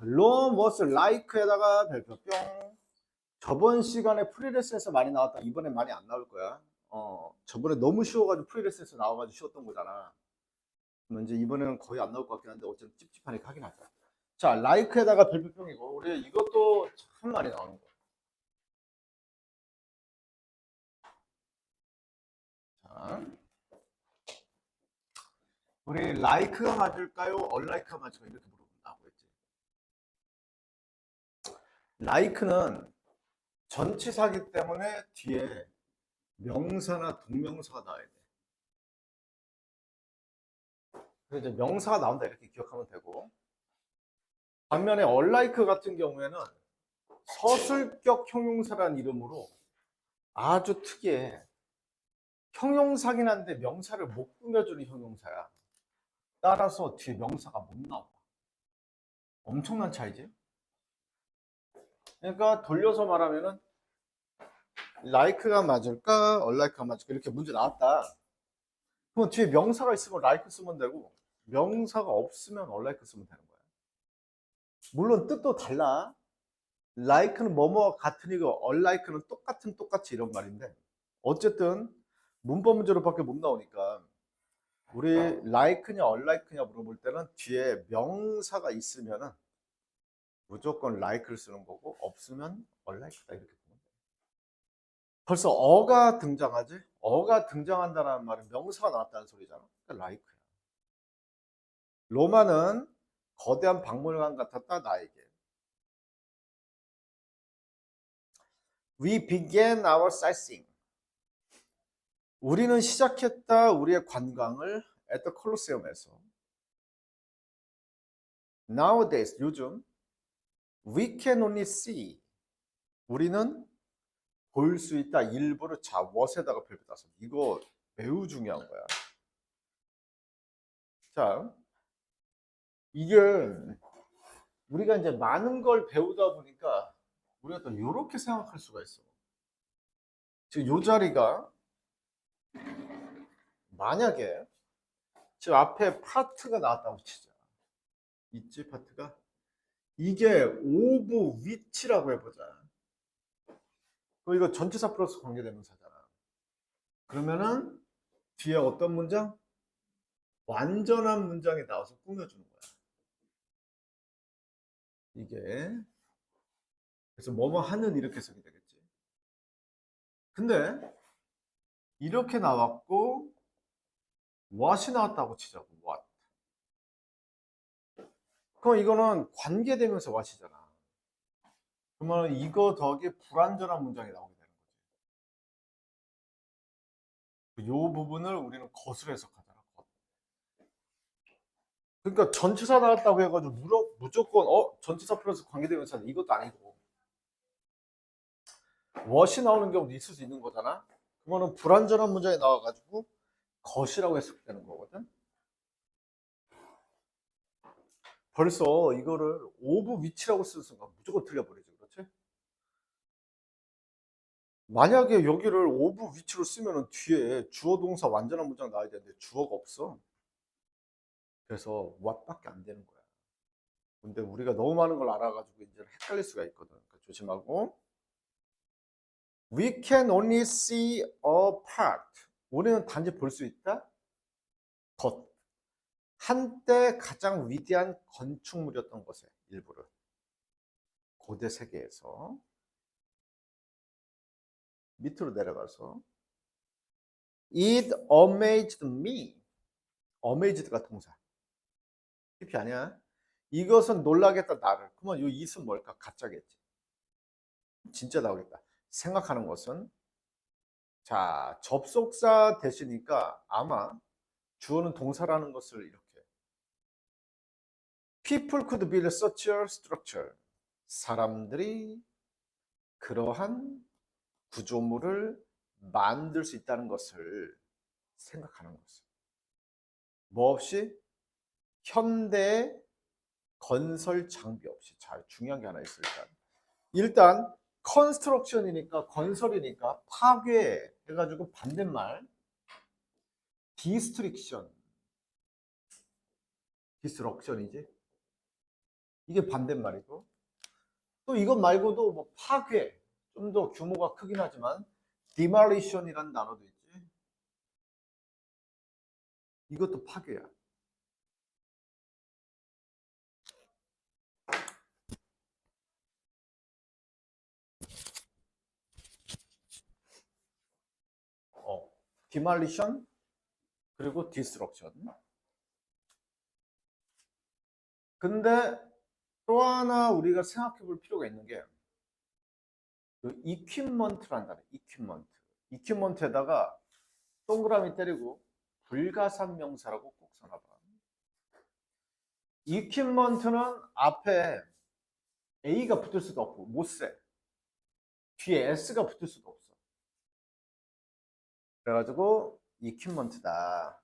롬 워스 라이크에다가 별표 뿅. 저번 시간에 프리레슨에서 많이 나왔다. 이번엔 많이 안 나올 거야. 어, 저번에 너무 쉬워가지고 프리레슨에서 나와가지고 쉬웠던 거잖아. 이제 이번에는 거의 안 나올 것 같긴 한데 어쨌든 찝찝하니까 하긴 하자. 자, 라이크에다가 별표 뿅이고 우리 이것도 참 많이 나오는 거야. 자, 우리 라이크가 맞을까요? 얼라이크가 맞을까요? 이렇게 물어본다고 했지. 라이크는 전치사기 때문에 뒤에 명사나 동명사가 나와야 돼. 그래서 명사가 나온다 이렇게 기억하면 되고 반면에 얼라이크 같은 경우에는 서술격 형용사란 이름으로 아주 특이해. 형용사긴 한데 명사를 못 꾸며주는 형용사야. 따라서 뒤에 명사가 못 나와. 엄청난 차이지? 그러니까 돌려서 말하면은 like가 맞을까, unlike가 맞을까 이렇게 문제 나왔다. 그럼 뒤에 명사가 있으면 like 쓰면 되고 명사가 없으면 unlike 쓰면 되는 거야. 물론 뜻도 달라. like는 뭐뭐 같으니까 unlike는 똑같은 똑같이 이런 말인데 어쨌든 문법 문제로밖에 못 나오니까 우리 like냐 unlike냐 물어볼 때는 뒤에 명사가 있으면은 무조건 like를 쓰는 거고 없으면 unlike다 이렇게 보면 돼. 벌써 어가 등장하지? 어가 등장한다는 말은 명사가 나왔다는 소리잖아. 그러니까 like야. 로마는 거대한 박물관 같았다 나에게. We began our sightseeing. 우리는 시작했다 우리의 관광을 at the Colosseum에서. Nowadays, 요즘 we can only see. 우리는 볼 수 있다. 일부러 자, what에다가 별표 따서. 이거 매우 중요한 거야. 자, 이게 우리가 이제 많은 걸 배우다 보니까 우리가 또 이렇게 생각할 수가 있어. 지금 요 자리가 만약에 지금 앞에 파트가 나왔다고 치자. 있지 파트가? 이게 오브 위치라고 해보자. 이거 전치사 플러스 관계대명사잖아. 그러면은 뒤에 어떤 문장? 완전한 문장이 나와서 꾸며주는 거야. 이게 그래서 뭐뭐 하는 이렇게 해석이 되겠지. 근데 이렇게 나왔고 what이 나왔다고 치자고 what. 그럼 이거는 관계되면서 what이잖아. 그러면 이거 덕에 불완전한 문장이 나오게 되는 거지. 이 부분을 우리는 것으로 해석하잖아. 것. 그러니까 전치사 나왔다고 해가지고 무려, 무조건 어 전치사 플러스 관계대명사 이것도 아니고 what이 나오는 경우도 있을 수 있는 거잖아. 그거는 불완전한 문장이 나와가지고 것이라고 해석되는 거거든. 벌써 이거를 오브 위치라고 쓰는 순간 무조건 틀려버리죠. 그렇지? 만약에 여기를 오브 위치로 쓰면은 뒤에 주어 동사 완전한 문장 나와야 되는데 주어가 없어. 그래서 what밖에 안 되는 거야. 근데 우리가 너무 많은 걸 알아가지고 이제 헷갈릴 수가 있거든. 그러니까 조심하고. We can only see a part. 우리는 단지 볼 수 있다. 것. 한때 가장 위대한 건축물이었던 것의 일부를. 고대 세계에서 밑으로 내려가서 It amazed me. amazed가 동사. PP 아니야? 이것은 놀라게 했다 나를. 그러면 이 it은 뭘까? 가짜겠지. 진짜 나오겠다. 생각하는 것은 자 접속사 대시니까 아마 주어는 동사라는 것을 이렇게 People could build such a structure. 사람들이 그러한 구조물을 만들 수 있다는 것을 생각하는 것을. 뭐 없이? 현대 건설 장비 없이. 자, 중요한 게 하나 있어, 일단. 일단, 컨스트럭션이니까, 건설이니까, 파괴 해가지고 반대말. 디스트릭션. 디스트럭션이지. 이게 반대말이고 또 이것 말고도 뭐 파괴 좀 더 규모가 크긴 하지만 demolition이라는 단어도 있지. 이것도 파괴야. 어, demolition 그리고 disruption. 근데 또 하나 우리가 생각해 볼 필요가 있는 게, 그 단어, equipment. equipment에다가 동그라미 때리고 불가산 명사라고 꼭 써놔봐. equipment는 앞에 A가 붙을 수도 없고, 못 세. 뒤에 S가 붙을 수도 없어. 그래가지고 equipment다.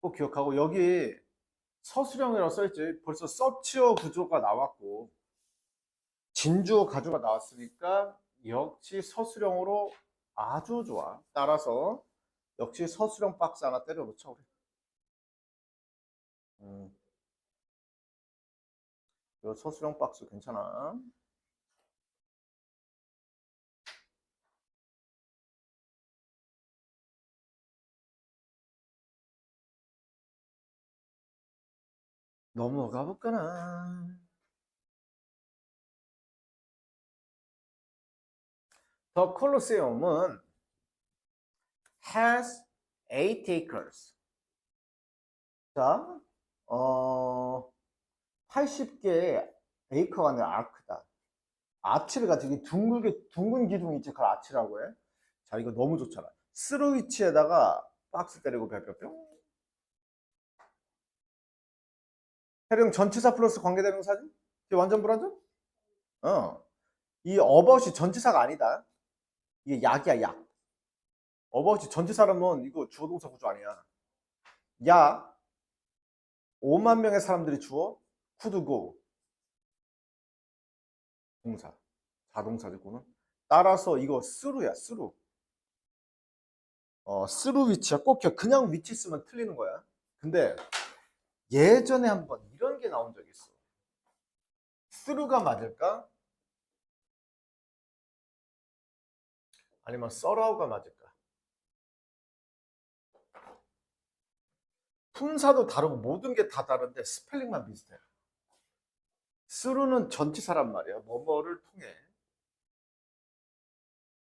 꼭 기억하고, 여기 서술형이라고 써있지. 벌써 서치어 구조가 나왔고 진주어 가주가 나왔으니까 역시 서술형으로 아주 좋아. 따라서 역시 서술형 박스 하나 때려놓자 우리. 음. 이 서술형 박스 괜찮아. 넘어가 볼까나. The Colosseum은 has eight acres. 자, 어, 80개의 에이커가 아니라 아크다. 아치를 가지고 둥글게 둥근 기둥이 있지, 그걸 아치라고 해. 자, 이거 너무 좋잖아. 스루 위치에다가 박스 때리고 뿅뿅뿅. 해령 전치사 플러스 관계대명사지? 이게 완전 불완전? 어. 이 어버시 전치사가 아니다. 이게 약이야, 약. 어버시 전치사라면 이거 주어동사 구조 아니야. 약. 5만 명의 사람들이 주어. 쿠드고. 동사. 자동사지, 그는. 따라서 이거 스루야, 스루. 어, 스루 위치야. 꼭. 그냥 위치 쓰면 틀리는 거야. 근데 예전에 한번 이런 게 나온 적이 있어. 스루가 맞을까? 아니면 썰어우가 맞을까? 품사도 다르고 모든 게 다 다른데 스펠링만 비슷해. 스루는 전치사란 말이야. 뭐뭐를 통해.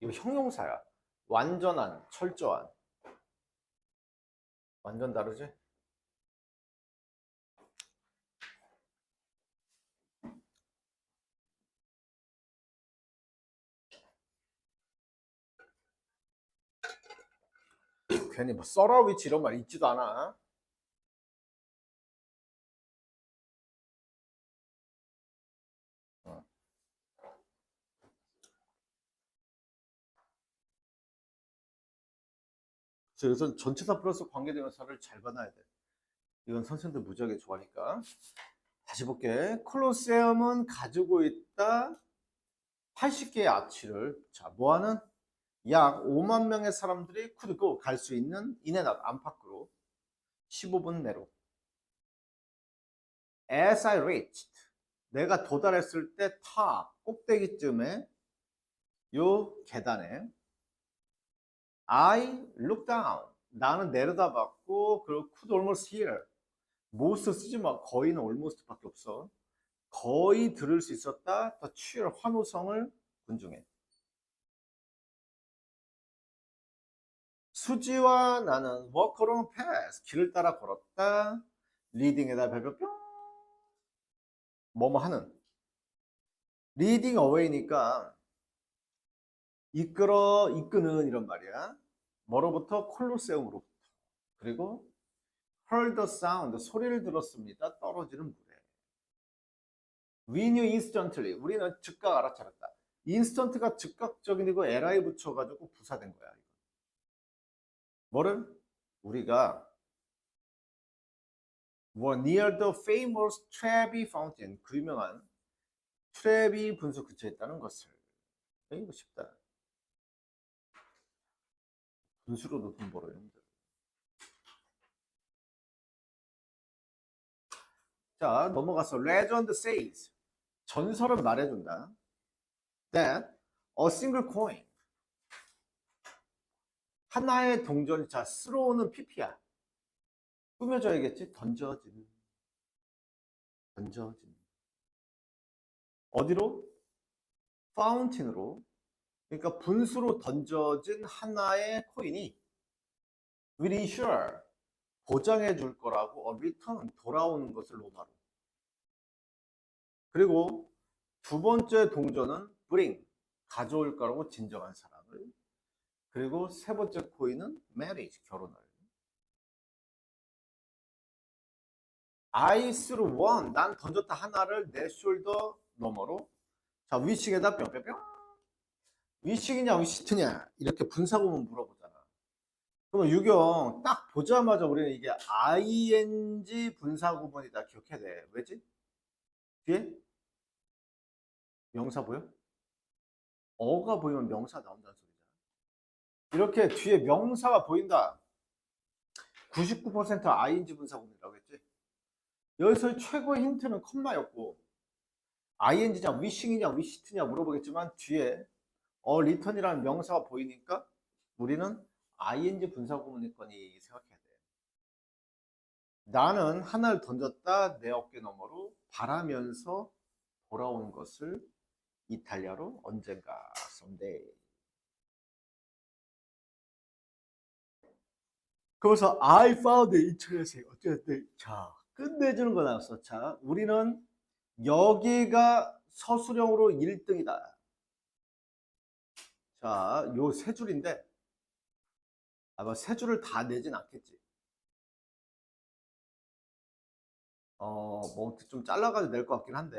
이거 형용사야. 완전한, 철저한. 완전 다르지? 괜히 뭐 썰어 위치 이런 말 있지도 않아. 어. 그래서 전치사 플러스 관계대명사를 잘 받아야 돼. 이건 선생님들 무지하게 좋아하니까. 다시 볼게. 콜로세움은 가지고 있다 80개의 아치를 자 뭐하는 약 5만 명의 사람들이 쿠드고 갈 수 있는 인앤아웃 안팎으로 15분 내로. As I reached, 내가 도달했을 때 탑 꼭대기쯤에 요 계단에 I look down. 나는 내려다봤고 그리고 could almost hear. most 쓰지 마. 거의는 almost밖에 없어. 거의 들을 수 있었다. 더 cheer 환호성을 군중에. 수지와 나는 along path 길을 따라 걸었다. 리딩에다 뿅 뭐뭐 하는 리딩 어웨이니까 이끌어 이끄는 이런 말이야. 뭐로부터 콜로세움으로부터 그리고 heard the sound 소리를 들었습니다. 떨어지는 물에. We knew instantly 우리는 즉각 알아차렸다. 인스턴트가 즉각적이고 li 붙여가지고 부사된 거야. 뭐를? 우리가 were near the famous Trevi Fountain 그 유명한 트레비 분수 근처에 있다는 것을 이거 쉽다 분수로도 돈 벌어요 자, 넘어가서 legend says. 전설은 말해준다. That a single coin. 하나의 동전이 자, 스로우는 PP야. 꾸며져야겠지? 던져지는. 던져지는. 어디로? 파운틴으로. 그러니까 분수로 던져진 하나의 코인이 will ensure 보장해 줄 거라고 어, return 돌아오는 것을 로마로. 그리고 두 번째 동전은 bring 가져올 거라고 진정한 사람을. 그리고 세 번째 코인은 marriage 결혼을. I threw one 난 던졌다 하나를 내 숄더 너머로 자 위식에다 뿅뿅뿅 위식이냐 위시트냐 이렇게 분사구문 물어보잖아. 그러면 유경 딱 보자마자 우리는 이게 ing 분사구문이다 기억해야 돼. 왜지? 뒤에 명사 보여? 어가 보이면 명사 소리잖아. 이렇게 뒤에 명사가 보인다. 99% ing 분사구문이라고 했지. 여기서 최고의 힌트는 컴마였고 ing냐 wishing이냐 wishit냐 물어보겠지만 뒤에 어 return이라는 명사가 보이니까 우리는 ing 분사구문이거니 생각해야 돼. 나는 하나를 던졌다 내 어깨 너머로 바라면서 돌아온 것을 이탈리아로 언젠가 someday. 그래서 I found it interesting. 어쨌든 자 끝내주는 거 나왔어. 자 우리는 여기가 서술형으로 1등이다. 자, 요 세 줄인데 아마 세 줄을 다 내진 않겠지. 어, 뭐 좀 잘라가지고 낼 것 같긴 한데.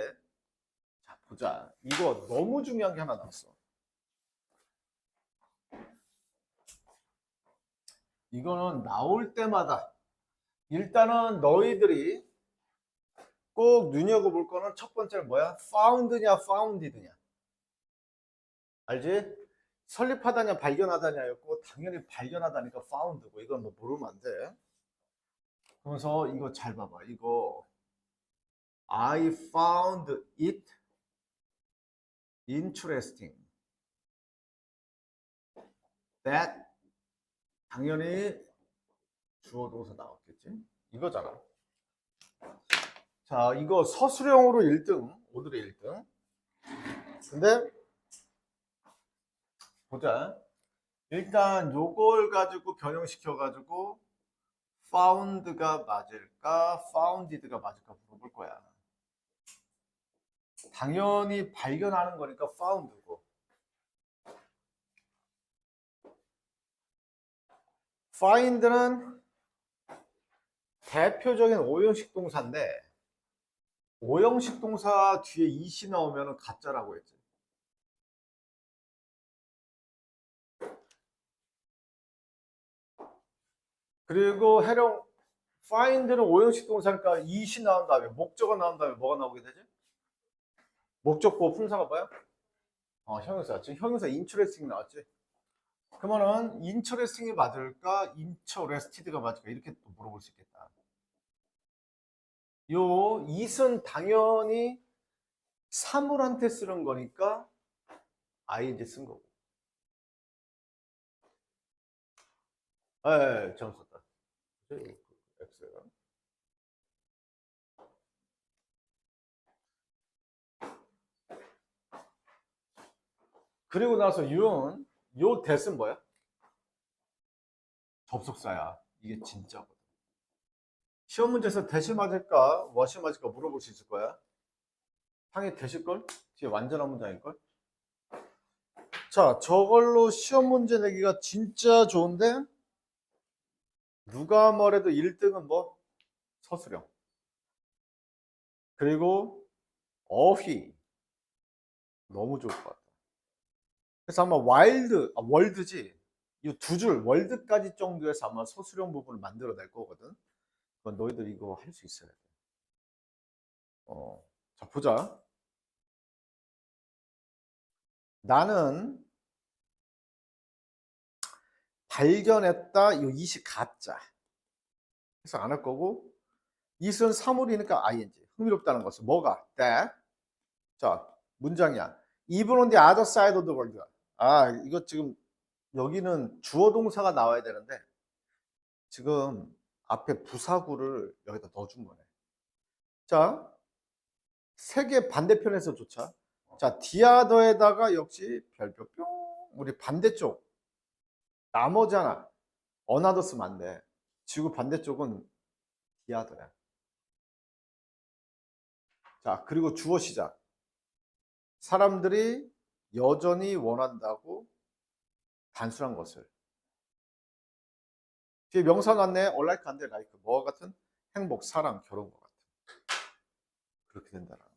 자, 보자. 이거 너무 중요한 게 하나 나왔어. 이거는 나올 때마다 일단은 너희들이 꼭 눈여겨볼 거는 첫 번째는 뭐야? found냐, founded냐. 알지? 설립하다냐, 발견하다냐였고, 당연히 발견하다니까 found고, 이건 뭐 모르면 안 돼. 그래서 이거 잘 봐봐. 이거, I found it interesting that 당연히 주어 동사 나왔겠지? 이거잖아. 자, 이거 서술형으로 1등, 오늘의 1등. 근데, 보자. 일단 요걸 가지고 변형시켜 가지고, found가 맞을까, founded가 맞을까 물어볼 거야. 당연히 발견하는 거니까 found고. Find는 대표적인 오형식 동사인데, 오형식 동사 뒤에 이시 나오면 가짜라고 했지. 그리고 해령 find는 오형식 동사니까 이시 나온 다음에 목적어 나온 다음에 뭐가 나오게 되지? 목적보 품사가 뭐야? 어, 형용사. 지금 형용사 interesting 나왔지? 그러면은 interesting이 맞을까? interested가 맞을까? 이렇게 또 물어볼 수 있겠다. 요 it은 당연히 사물한테 쓰는 거니까 ing 쓴 거고. 예, 정 썼다. X가. 그리고 나서 you는 요 대은 뭐야? 접속사야. 이게 진짜거든. 시험 문제에서 대시 맞을까, 워시 맞을까 물어볼 수 있을 거야. 상에 되실걸? 뒤에 완전한 문장일걸? 자, 저걸로 시험 문제 내기가 진짜 좋은데, 누가 뭐래도 1등은 뭐? 서술형. 그리고 어휘. 너무 좋을 것 같아. 그래서 아마 와일드, 아, 월드지. 이 두 줄, 월드까지 정도에서 아마 서술형 부분을 만들어낼 거거든. 그건 너희들 이거 할 수 있어야 돼. 어, 자, 보자. 나는 발견했다. 이 이시 가짜. 그래서 안 할 거고, 이은 사물이니까 ing. 흥미롭다는 것은 뭐가? that. 자, 문장이야. even on the other side of the world. 아, 이거 지금 여기는 주어 동사가 나와야 되는데 지금 앞에 부사구를 여기다 넣어준 거네. 자, 세계 반대편에서조차 자, 디아더에다가 역시 별표 뿅 우리 반대쪽 나머지 하나 어나더 쓰면 안 돼. 지구 반대쪽은 디아더야. 자, 그리고 주어 시작. 사람들이 여전히 원한다고 단순한 것을. 뒤에 명사 났네. 얼라이크 안돼 라이크. 뭐와 같은 행복, 사랑, 결혼과 같은. 그렇게 된다는